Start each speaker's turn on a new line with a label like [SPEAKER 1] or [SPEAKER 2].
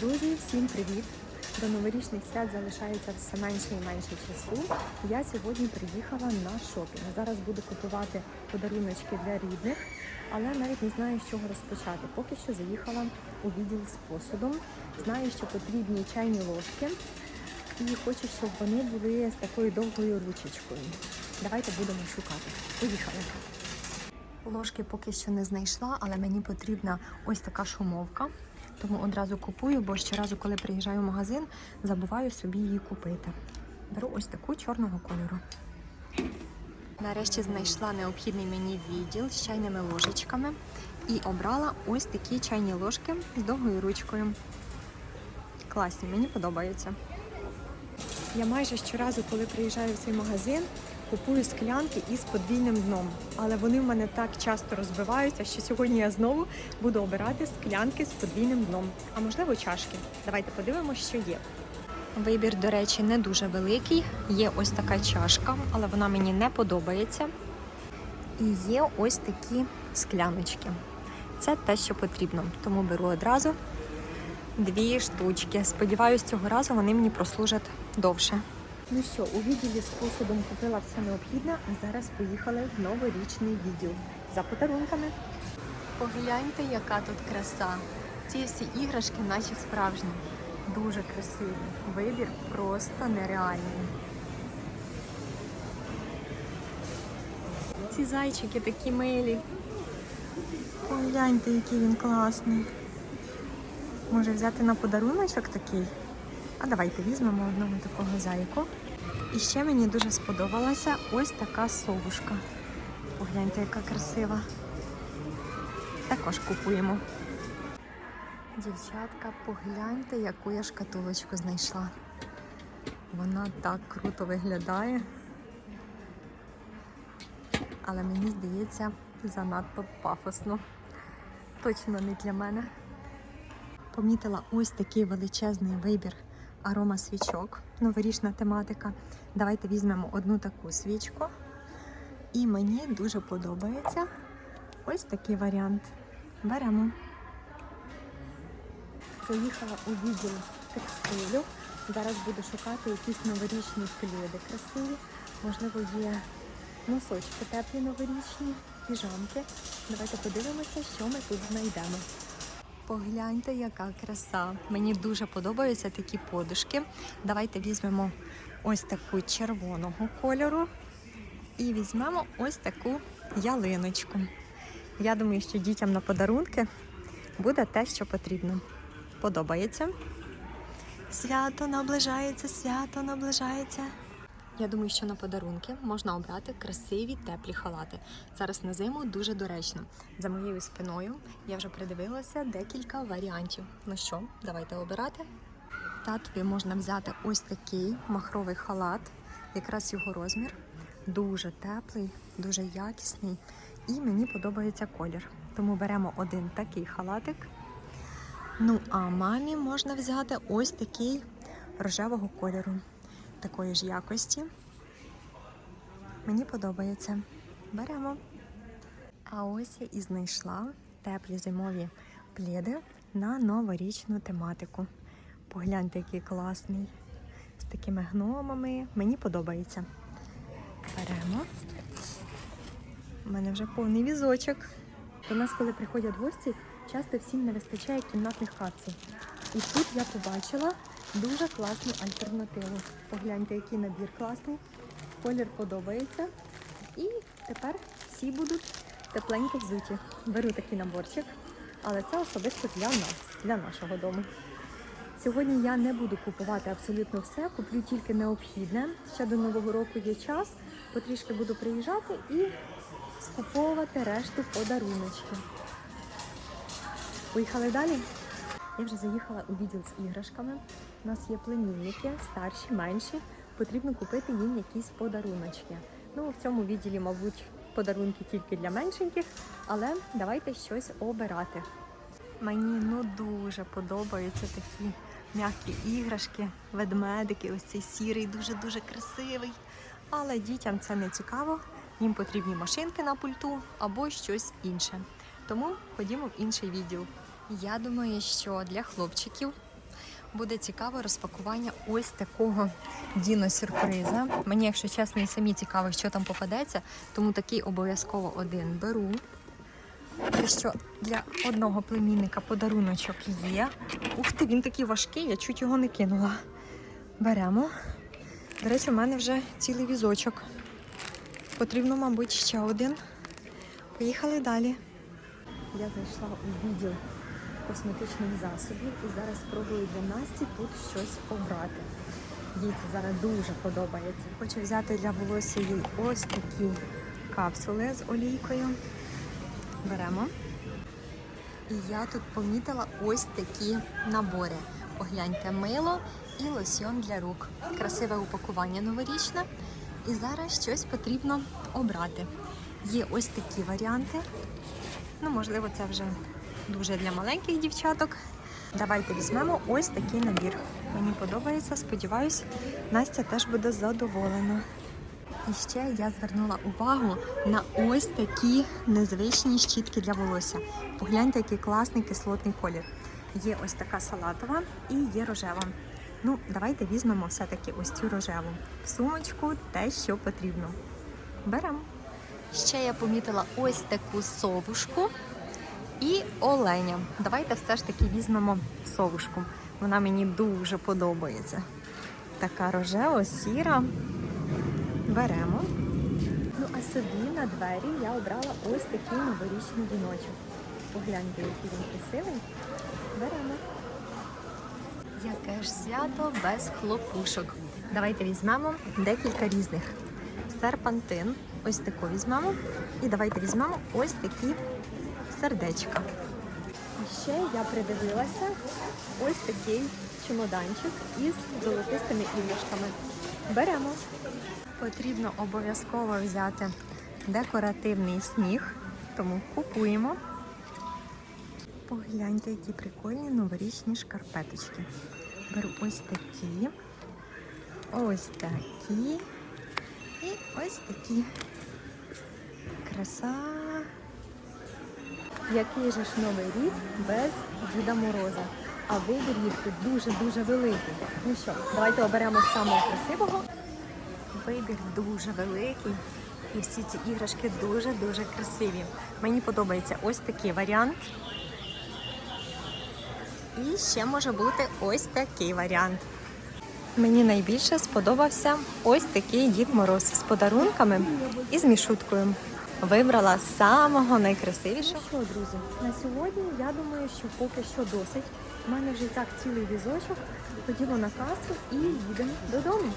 [SPEAKER 1] Друзі, всім привіт! До новорічних свят залишається все менше і менше часу. Я сьогодні приїхала на шопінг. Зараз буду купувати подаруночки для рідних, але навіть не знаю, з чого розпочати. Поки що заїхала у відділ з посудом. Знаю, що потрібні чайні ложки, і хочу, щоб вони були з такою довгою ручечкою. Давайте будемо шукати. Поїхали! Ложки поки що не знайшла, але мені потрібна ось така шумовка. Тому одразу купую, бо щоразу, коли приїжджаю в магазин, забуваю собі її купити. Беру ось таку чорного кольору. Нарешті знайшла необхідний мені відділ з чайними ложечками і обрала ось такі чайні ложки з довгою ручкою. Класні, мені подобаються. Я майже щоразу, коли приїжджаю в цей магазин, купую склянки із подвійним дном. Але вони в мене так часто розбиваються, що сьогодні я знову буду обирати склянки з подвійним дном. А можливо, чашки. Давайте подивимося, що є. Вибір, до речі, не дуже великий. Є ось така чашка, але вона мені не подобається. І є ось такі скляночки. Це те, що потрібно. Тому беру одразу дві штучки. Сподіваюсь, цього разу вони мені прослужать довше. Ну що, у відділі з посудом купила все необхідне, а зараз поїхали в новорічний відділ за подарунками. Погляньте, яка тут краса. Ці всі іграшки, наче справжні. Дуже красиві. Вибір просто нереальний. Ці зайчики такі милі. Погляньте, який він класний. Може взяти на подаруночок такий? А давайте візьмемо одного такого зайку. І ще мені дуже сподобалася ось така совушка. Погляньте, яка красива. Також купуємо. Дівчатка, погляньте, яку я шкатулочку знайшла. Вона так круто виглядає. Але мені здається, занадто пафосно. Точно не для мене. Помітила ось такий величезний вибір арома свічок, новорічна тематика. Давайте візьмемо одну таку свічку. І мені дуже подобається ось такий варіант. Беремо. Заїхала у відділ текстилю. Зараз буду шукати якісь новорічні пледи красиві. Можливо, є носочки теплі новорічні, піжамки. Давайте подивимося, що ми тут знайдемо. Погляньте, яка краса. Мені дуже подобаються такі подушки. Давайте візьмемо ось таку червоного кольору і візьмемо ось таку ялиночку. Я думаю, що дітям на подарунки буде те, що потрібно. Подобається. Свято наближається, свято наближається. Я думаю, що на подарунки можна обрати красиві теплі халати. Зараз на зиму дуже доречно. За моєю спиною я вже придивилася декілька варіантів. Ну що, давайте обирати. Татові можна взяти ось такий махровий халат, якраз його розмір. Дуже теплий, дуже якісний. І мені подобається колір. Тому беремо один такий халатик. Ну, а мамі можна взяти ось такий рожевого кольору такої ж якості. Мені подобається. Беремо. А ось я і знайшла теплі зимові пледи на новорічну тематику. Погляньте, який класний. З такими гномами. Мені подобається. Беремо. У мене вже повний візочок. До нас, коли приходять гості, часто всім не вистачає кімнатних капсул. І тут я побачила дуже класну альтернативу. Погляньте, який набір класний. Колір подобається. І тепер всі будуть тепленько взуті. Беру такий наборчик, але це особисто для нас, для нашого дому. Сьогодні я не буду купувати абсолютно все, куплю тільки необхідне. Ще до Нового року є час, потрішки буду приїжджати і скуповувати решту подаруночки. Поїхали далі. Я вже заїхала у відділ з іграшками. У нас є племінники, старші, менші. Потрібно купити їм якісь подаруночки. Ну, в цьому відділі, мабуть, подарунки тільки для меншеньких, але давайте щось обирати. Мені ну дуже подобаються такі м'які іграшки, ведмедики. Ось цей сірий, дуже-дуже красивий. Але дітям це не цікаво. Їм потрібні машинки на пульту або щось інше. Тому ходімо в інший відділ. Я думаю, що для хлопчиків буде цікаве розпакування ось такого діно-сюрприза. Мені, якщо чесно, і самі цікаво, що там попадеться, тому такий обов'язково один беру. Те, що для одного племінника подаруночок є. Ух ти, він такий важкий, я чуть його не кинула. Беремо. До речі, у мене вже цілий візочок. Потрібно, мабуть, ще один. Поїхали далі. Я зайшла у відділ косметичних засобів і зараз спробую для Насті тут щось обрати. Їй це зараз дуже подобається. Хочу взяти для волосся їй ось такі капсули з олійкою. Беремо. І я тут помітила ось такі набори. Погляньте, мило і лосьйон для рук. Красиве упакування новорічне. І зараз щось потрібно обрати. Є ось такі варіанти. Ну, можливо, це вже дуже для маленьких дівчаток. Давайте візьмемо ось такий набір. Мені подобається, сподіваюсь, Настя теж буде задоволена. І ще я звернула увагу на ось такі незвичні щітки для волосся. Погляньте, який класний кислотний колір. Є ось така салатова і є рожева. Ну, давайте візьмемо все-таки ось цю рожеву. В сумочку те, що потрібно. Беремо. Ще я помітила ось таку совушку і оленя. Давайте все ж таки візьмемо совушку. Вона мені дуже подобається. Така рожева, сіра. Беремо. Ну, а собі на двері я обрала ось такий новорічний віночок. Погляньте, який він красивий. Беремо. Яке ж свято без хлопушок. Давайте візьмемо декілька різних. Серпантин. Ось таку візьмемо. І давайте візьмемо ось такі сердечка. І ще я придивилася ось такий чемоданчик із золотистими іграшками. Беремо. Потрібно обов'язково взяти декоративний сніг, тому купуємо. Погляньте, які прикольні новорічні шкарпеточки. Беру ось такі, ось такі і ось такі. Краса. Який же ж новий рік без Діда Мороза? А вибір їх тут дуже-дуже великий. Ну що, давайте оберемо самого красивого. Вибір дуже великий. І всі ці іграшки дуже-дуже красиві. Мені подобається ось такий варіант. І ще може бути ось такий варіант. Мені найбільше сподобався ось такий Дід Мороз з подарунками і з мішуткою. Вибрала самого найкрасивішого. Ну що, друзі, на сьогодні я думаю, що поки що досить. У мене вже і так цілий візочок. Ходімо на касу і їдемо додому.